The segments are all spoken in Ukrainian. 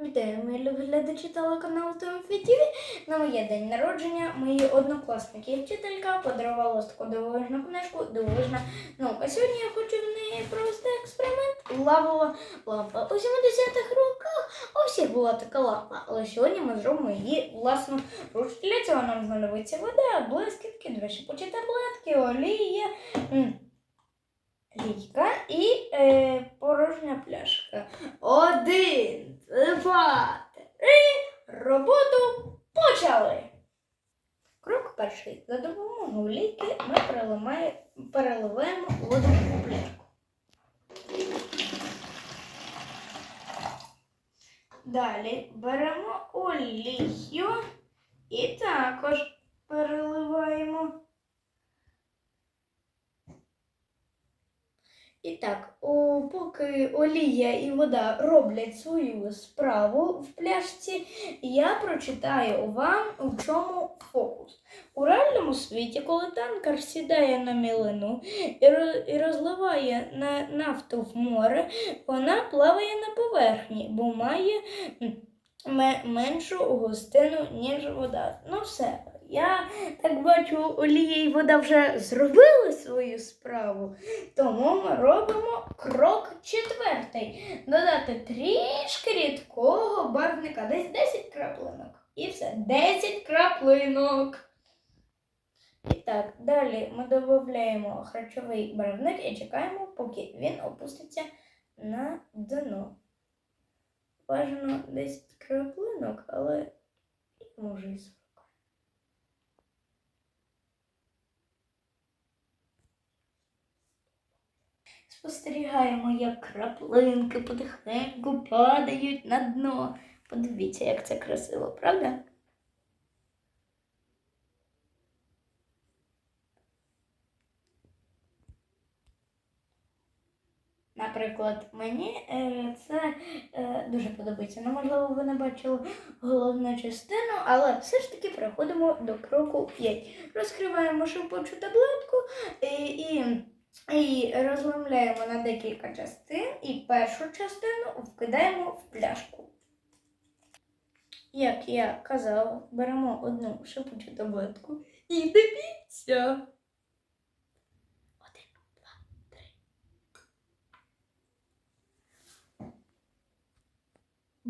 Вітаю, мої любі глядачі телеканалу ТМФТВ. На моє день народження мої однокласники і вчителька подарувала таку дивовижну книжку Дивовижна наука. Сьогодні я хочу в неї провести експеримент лавова лампа. У 70-х роках у всіх була така лампа, але сьогодні ми зробимо її власну руч. Для цього нам знадобиться вода, блискітки, дві шипучі таблетки, олія. Лійка і е, порожня пляшка. Один, два, три. Роботу почали. Крок перший. За допомогою лійки ми переливає- переливаємо воду в пляшку. Далі беремо олію і також переливаємо. І так, о, поки олія і вода роблять свою справу в пляшці, я прочитаю вам, у чому фокус. У реальному світі, коли танкер сідає на мілину і розливає на нафту в море, вона плаває на поверхні, бо має меншу густину, ніж вода. Ну все. Я так бачу, олія і вода вже зробили свою справу. Тому ми робимо крок четвертий. Додати трішки рідкого барвника, десь 10 краплинок. І все, 10 краплинок. І так, далі ми додаємо харчовий барвник і чекаємо, поки він опуститься на дно. Бажано 10 краплинок, але може і 40. Спостерігаємо, як краплинки потихеньку падають на дно. Подивіться, як це красиво, правда? Наприклад, мені е, це е, дуже подобається. Ну, можливо, ви не бачили головну частину, але все ж таки переходимо до кроку 5. Розкриваємо шипучу таблетку і, і і розламляємо на декілька частин і першу частину вкидаємо в пляшку. Як я казала, беремо одну шипучу таблетку і дивіться.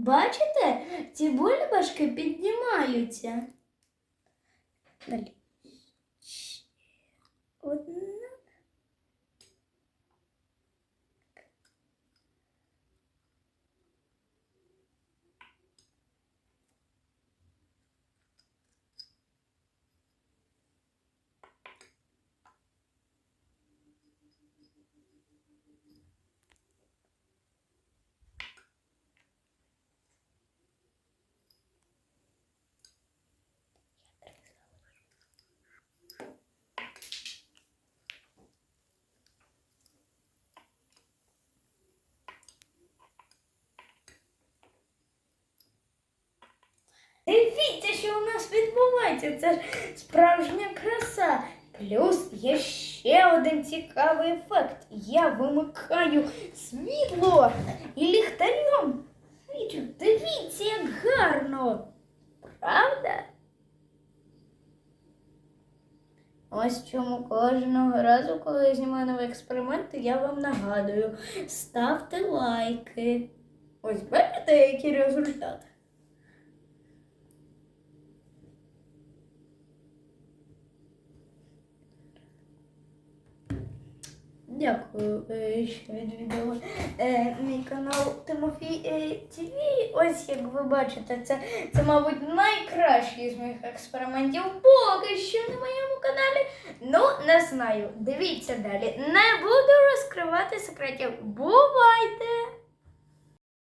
Бачите, ці бульбашки піднімаються. Далі. Ще Одна. Дивіться, що у нас відбувається. Це ж справжня краса. Плюс є ще один цікавий ефект. Я вимикаю світло і ліхтарем. свічу. Дивіться, як гарно. Правда? Ось чому кожного разу, коли я знімаю нові експерименти, я вам нагадую, ставте лайки. Ось бачите, які результати. Дякую, е, що відвідали е, мій канал Тимофій е, ТВ. Ось як ви бачите, це, це, мабуть, найкращий з моїх експериментів поки що на моєму каналі. Ну, не знаю. Дивіться далі. Не буду розкривати секретів. Бувайте!